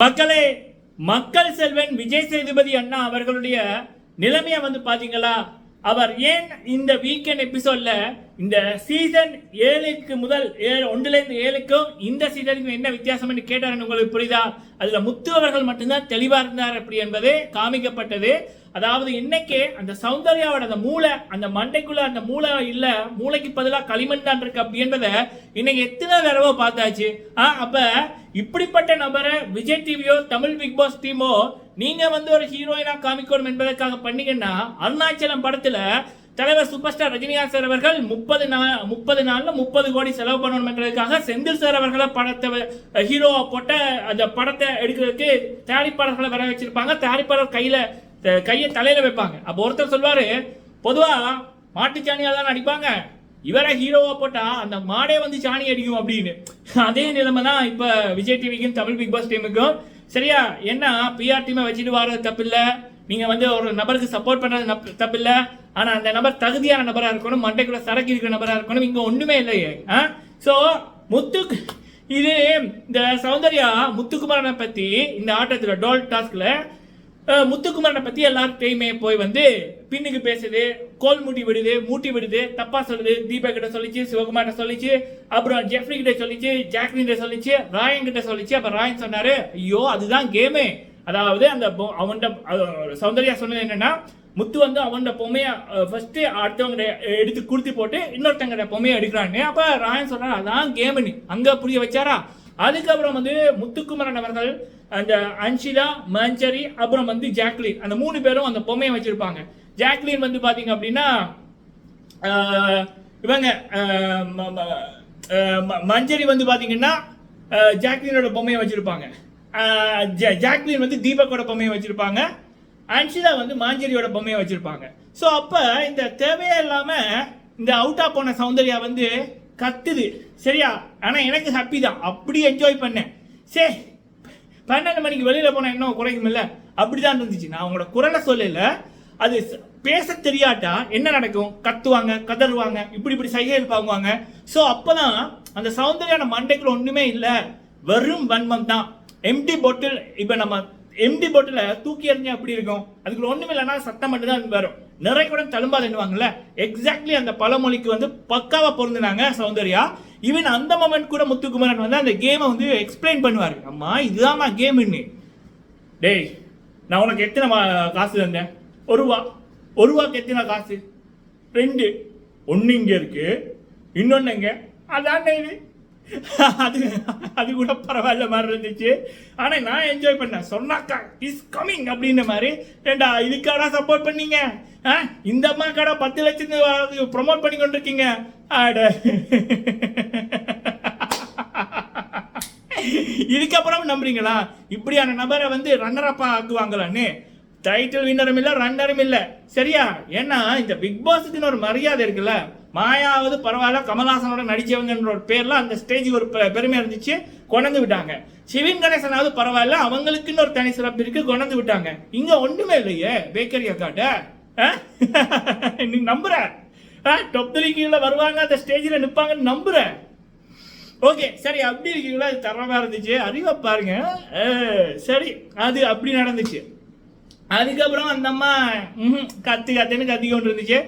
மக்களே மக்கள் செல்வன் விஜய் சேதுபதி அண்ணா அவர்களுடைய நிலைமையை வந்து பாத்தீங்களா? அவர் ஏன் இந்த வீக்கெண்ட் எபிசோட்ல இந்த சீசன் ஏழுக்கு முதல் ஏழு ஒன்றுலேருந்து ஏழுக்கும் இந்த சீசனுக்கும் என்ன வித்தியாசம்னு கேட்டார் உங்களுக்கு புரியுதா? அதுல முத்து அவர்கள் மட்டும்தான் தெளிவா இருந்தார் அப்படி என்பது காமிக்கப்பட்டது. அதாவது இன்னைக்கு அந்த சௌந்தர்யாவோட அந்த மூளை அந்த மண்டைக்குள்ள அந்த மூளை இல்ல மூளைக்கு பதிலாக களிமண் தான் இருக்கு அப்படி என்பதை இன்னைக்கு எத்தனை தடவை பார்த்தாச்சு. ஆ, அப்ப இப்படிப்பட்ட நபரை விஜய் டிவியோ தமிழ் பிக் பாஸ் டீமோ நீங்க வந்து ஒரு ஹீரோயினா காமிக்கணும் என்பதற்காக பண்ணீங்கன்னா அருணாச்சலம் படத்துல தலைவர் சூப்பர் ஸ்டார் ரஜினிகாந்த் சார் அவர்கள் முப்பது நாள் முப்பது நாளில் முப்பது கோடி செலவு பண்ணணும் என்றதுக்காக செந்தில் சார் அவர்களை படத்தை ஹீரோவை போட்ட அந்த படத்தை எடுக்கிறதுக்கு தயாரிப்பாளர்களை வர வச்சிருப்பாங்க. தயாரிப்பாளர் கையில கையை தலையில வைப்பாங்க. அப்போ ஒருத்தர் சொல்வாரு பொதுவா மாட்டுச்சாணியால் தான் நடிப்பாங்க. இவரை ஹீரோவா போட்டா அந்த மாடே வந்து சாணி அடிக்கும் அப்படின்னு. அதே நிலைமை தான் இப்ப விஜய் டிவிக்கும் தமிழ் பிக் பாஸ் டீமுக்கும் சரியா? என்ன பிஆர் டீமை வச்சுட்டு வர்றது தப்பில்லை. நீங்க வந்து ஒரு நபருக்கு சப்போர்ட் பண்றது தப்பில்லை. ஆனா அந்த நபர் தகுதியான நபரா இருக்கணும் மண்டைக்குள்ள சரக்கு இருக்கிற நபரா இருக்கணும் இங்க ஒண்ணுமே இல்லையே. சோ முத்து இது இந்த சௌந்தர்யா முத்துக்குமாரனை பத்தி இந்த ஆட்டத்துல டோல் டாஸ்க்ல முத்துக்குமாரனை பற்றி எல்லார்கிட்டையுமே போய் வந்து பின்னுக்கு பேசுது கோல் மூட்டி விடுது மூட்டி விடுது தப்பாக சொல்லுது தீபா கிட்ட சொல்லிச்சு சிவகுமார்கிட்ட சொல்லிச்சு அப்புறம் ஜெஃப்ரி கிட்ட சொல்லிச்சு ஜாக்லின் கிட்ட சொல்லிச்சு ராயன் கிட்ட சொல்லிச்சு. அப்போ ராயன் சொன்னார் ஐயோ அதுதான் கேமு. அதாவது அந்த அவன்கிட்ட சௌந்தர்யா சொன்னது என்னன்னா முத்து வந்து அவனோட பொம்மையை ஃபர்ஸ்ட் அடுத்தவங்க எடுத்து கொடுத்து போட்டு இன்னொருத்தங்க பொம்மையை எடுக்கிறாங்க அப்போ ராயன் சொன்னார் அதான் கேமுன்னு. அங்கே புரிய வச்சாரா? அதுக்கப்புறம் வந்து முத்துக்குமரன் அவர்கள் அந்த அன்ஷிலா மஞ்சரி அப்புறம் வந்து ஜாக்லின். அந்த மூணு பேரும் அந்த பொம்மையை வச்சிருப்பாங்க. ஜாக்லின் வந்து பாத்தீங்க அப்படின்னா இவங்க ம- ம- மஞ்சரி வந்து பாத்தீங்கன்னா ஜாக்லினோட பொம்மையை வச்சிருப்பாங்க. ஜாக்லின் வந்து தீபக்கோட பொம்மையை வச்சிருப்பாங்க. அன்ஷிலா வந்து மாஞ்சரியோட பொம்மையை வச்சிருப்பாங்க. ஸோ அப்போ இந்த தேவையே இல்லாமல் இந்த அவுட்டாக போன சௌந்தர்யா வந்து கத்துது. சரியா? ஆனால் எனக்கு ஹாப்பி தான். அப்படி என்ஜாய் பண்ணேன். சே பன்னெண்டு மணிக்கு வெளியில் போனால் இன்னும் குறைக்குமில்ல அப்படி அப்படிதான் இருந்துச்சு. நான் அவங்களோட குரலை சொல்லல. அது பேச தெரியாட்டா? என்ன நடக்கும்? கத்துவாங்க கதறுவாங்க இப்படி இப்படி சைகைகள் பாங்குவாங்க ஸோ அப்பதான் அந்த சௌந்தர்யான மண்டைக்குள்ள ஒன்றுமே இல்லை. வெறும் வன்மம் தான். எம்டி பாட்டில் இப்போ நம்ம எம்டி பாட்டில தூக்கி எறிஞ்சா அப்படி இருக்கும்? அதுக்குள்ள ஒன்றுமே இல்லைன்னா சத்தம் மட்டும் தான் வரும். நிறைய கூட தழும்பாதுன்னுவாங்கல்ல? எக்ஸாக்ட்லி அந்த பழமொழிக்கு வந்து பக்காவாக பொருந்தினாங்க சௌந்தர்யா. ஈவன் அந்த மொமெண்ட் கூட முத்துக்குமரன் வந்து அந்த கேமை வந்து எக்ஸ்பிளைன் பண்ணுவாரு. அம்மா இதுதான் கேம்னு டேய் நான் உனக்கு எத்தனை மா- காசு தந்தேன்? ஒரு ரூபா ஒரு ரூபாக்கு எத்தனை காசு? ரெண்டு. ஒன்று இங்கே இருக்குது இன்னொன்று இங்கே. அதான் இது? அது அது கூட பரவாயில்ல மாதிரி இருந்துச்சு. ஆனால் நான் என்ஜாய் பண்ணேன். சொன்னாக்கா இஸ் கமிங் அப்படின்ற மாதிரி. ஏண்டா இதுக்காடா சப்போர்ட் பண்ணீங்க? ஆ? இந்த அம்மா கடை பத்து லட்சத்து ப்ரொமோட் பண்ணி கொண்டிருக்கீங்க? ஆட. இதுக்கப்புறம் நம்புறீங்களா? இப்படியான நபரை வந்து ரன்னர் அப்பா ஆக்குவாங்களான்னு. டைட்டில் வின்னரும் இல்ல ரன்னரும் இல்ல. சரியா? ஏன்னா இந்த பிக் பாஸுக்குன்னு ஒரு மரியாதை இருக்குல்ல மாயாவது பரவாயில்ல கமல்ஹாசனோட நடிச்சவங்கன்ற ஒரு பேர்ல அந்த ஸ்டேஜுக்கு ஒரு பெ- பெருமை இருந்துச்சு கொண்டு விட்டாங்க. சிவின் கணேசனாவது பரவாயில்ல அவங்களுக்குன்னு ஒரு தனி சிறப்பு இருக்கு கொண்டு விட்டாங்க. இங்க ஒண்ணுமே இல்லையே பேக்கரி அக்காட்ட நீ நம்புற? டொப் கீழே வருவாங்க அந்த ஸ்டேஜில் நிற்பாங்கன்னு நம்புற? ஓகே சரி அப்படி இருக்கீங்களா? அது தரமாக இருந்துச்சு. அறிவை பாருங்க. சரி அது அப்படி நடந்துச்சு. அதுக்கப்புறம் அந்த அம்மா கத்து கத்துன்னு கத்தி கொண்டு இருந்துச்சு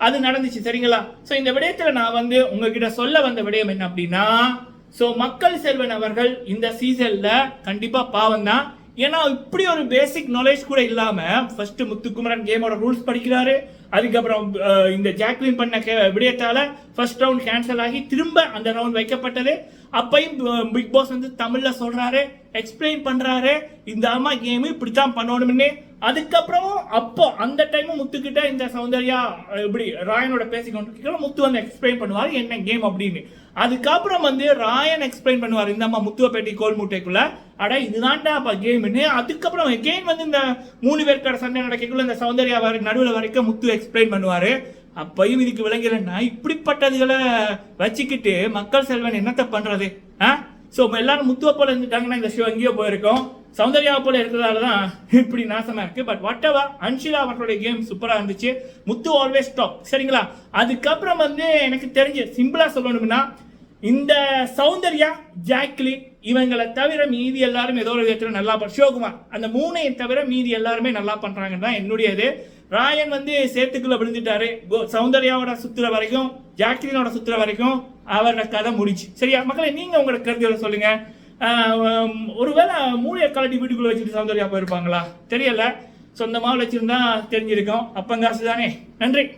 அது நடந்துச்சு சரிங்களா? ஸோ இந்த விடயத்தில் நான் வந்து உங்ககிட்ட சொல்ல வந்த விடயம் என்ன அப்படின்னா ஸோ மக்கள் செல்வன் அவர்கள் இந்த சீசனில் கண்டிப்பாக பாவம் தான். ஏன்னா இப்படி ஒரு பேசிக் நாலேஜ் கூட இல்லாமல் ஃபர்ஸ்ட் முத்துக்குமரன் கேமோட ரூல்ஸ் படிக்கிறாரு. அதுக்கப்புறம் இந்த ஜாக்லின் பண்ண கே- விடயத்தால் ஃபர்ஸ்ட் ரவுண்ட் கேன்சல் ஆகி திரும்ப அந்த ரவுண்ட் வைக்கப்பட்டது. அப்பையும் பிக் பாஸ் வந்து தமிழில் சொல்கிறாரு எக்ஸ்பிளைன் பண்ணுறாரு இந்த அம்மா கேமு இப்படி தான் பண்ணணும்னு அதுக்கப்புறமும் அப்போ அந்த டைமும் முத்துக்கிட்ட இந்த சௌந்தர்யா இப்படி ராயனோட பேசிக்கொண்டு முத்து வந்து எக்ஸ்பிளைன் பண்ணுவார் என்ன கேம் அப்படின்னு. அதுக்கப்புறம் வந்து ராயன் எக்ஸ்பிளைன் பண்ணுவார் இந்த அம்மா முத்துவப்பேட்டி கோல் மூட்டைக்குள்ள. அட இதுதான்டா அப்போ கேம்னு அதுக்கப்புறம் எகெயின் வந்து இந்த மூணு பேருக்கார சண்டை நடக்கக்குள்ள இந்த சௌந்தர்யா வரை நடுவில் வரைக்கும் முத்து எக்ஸ்பிளைன் பண்ணுவார். அப்பையும் இதுக்கு விளங்கலன்னா இப்படிப்பட்டதுகளை வச்சுக்கிட்டு மக்கள் செல்வன் என்னத்தை பண்றது? ஆ? ஸோ எல்லாரும் முத்துவ போல இருந்துட்டாங்கன்னா இந்த ஷோ எங்கேயோ போயிருக்கோம். சௌந்தர்யா போல இருக்கிறதால தான் இப்படி நாசமா இருக்கு. பட் வாட் எவர் அன்ஷிலா அவர்களுடைய கேம் சூப்பராக இருந்துச்சு. முத்து ஆல்வேஸ் டாப் சரிங்களா? அதுக்கப்புறம் வந்து எனக்கு தெரிஞ்சு சிம்பிளாக சொல்லணும்னா இந்த சௌந்தர்யா ஜாக்லின் இவங்களை தவிர மீதி எல்லாரும் ஏதோ ஒரு விதத்தில் நல்லா பண் சிவகுமார். அந்த மூணையும் தவிர மீதி எல்லாருமே நல்லா பண்ணுறாங்கன்னு தான் என்னுடைய இது ராயன் வந்து சேத்துக்குள்ள விழுந்துட்டாரு. கோ- சௌந்தர்யாவோட சுத்துற வரைக்கும் ஜாக்லினோட சுத்துற வரைக்கும் அவரோட கதை முடிச்சு சரியா? மக்களை நீங்கள் உங்களோட கருத்துக்களை சொல்லுங்கள் ஒருவேளை மூளையை கலட்டி வீட்டுக்குள்ள வச்சுட்டு சௌந்தர்யா போயிருப்பாங்களா? தெரியல. சொந்தமாக வச்சிருந்தா தெரிஞ்சிருக்கோம். அப்பங்காசு தானே. நன்றி.